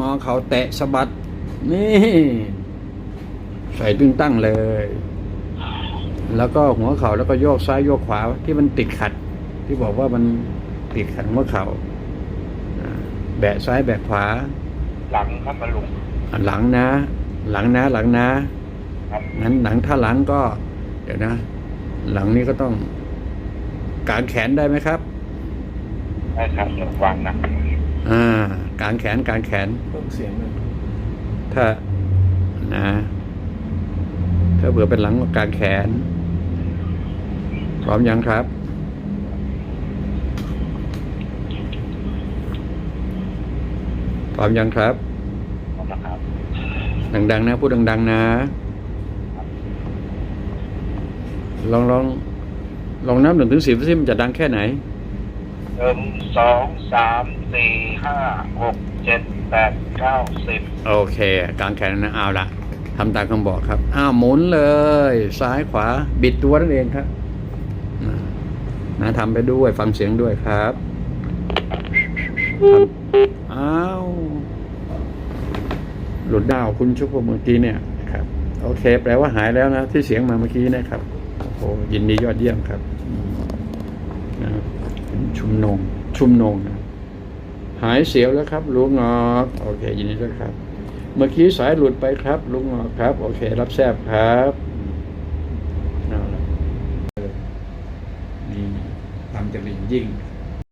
งอเข่าแตะสะบัด นี่ ใส่ตึงตั้งเลย แล้วก็หัวเข่าแล้วก็โยกซ้ายโยกขวาที่มันติดขัด ที่บอกว่ามันติดขัดหัวเข่าอ่าแบะซ้ายแบะขวา หลังครับมาลุงอะหลังนะ หลังนะหลังนะครับงั้นหลังถ้าหลังก็ เดี๋ยวนะ หลังนี้ก็ต้องกางแขนได้ไหมครับได้ครับเดี๋ยววางหนัก อ่ากางแขนกางแขนเพิ่มเสียงหน่อยถ้านะถ้าเบื่อเป็นหลังก็กางแขน พร้อมยังครับ พร้อมยังครับขอบคุณครับ ดังๆนะพูดดัง ๆ นะลองลองลองนับหนึ่งถึงสิบซิมันจะดังแค่ไหน หนึ่งสองสามสี่ห้าหกเจ็ดแปดเก้าสิบโอเค กางแขนนะเอาละทำตามคำบอกครับ อ้าวหมุนเลย ซ้ายขวาบิดตัวนั่นเองครับนะทำไปด้วยฟังเสียงด้วยครับอ้าวหลุดดาวคุณชุกเมื่อกี้เนี่ยครับโอเค แปลว่าหายแล้วนะ ที่เสียงมาเมื่อกี้นะครับโอ้ยินดียอดเยี่ยมครับนะครับ ชุมนง ชุมนงนะหายเสียวแล้วครับ ลุงงอกโอเค ยินดีด้วยครับ เมื่อกี้สายหลุดไปครับ ลุงงอกครับ โอเค รับแซบครับเอาละนี่ทำจะลิงยิ่งครับ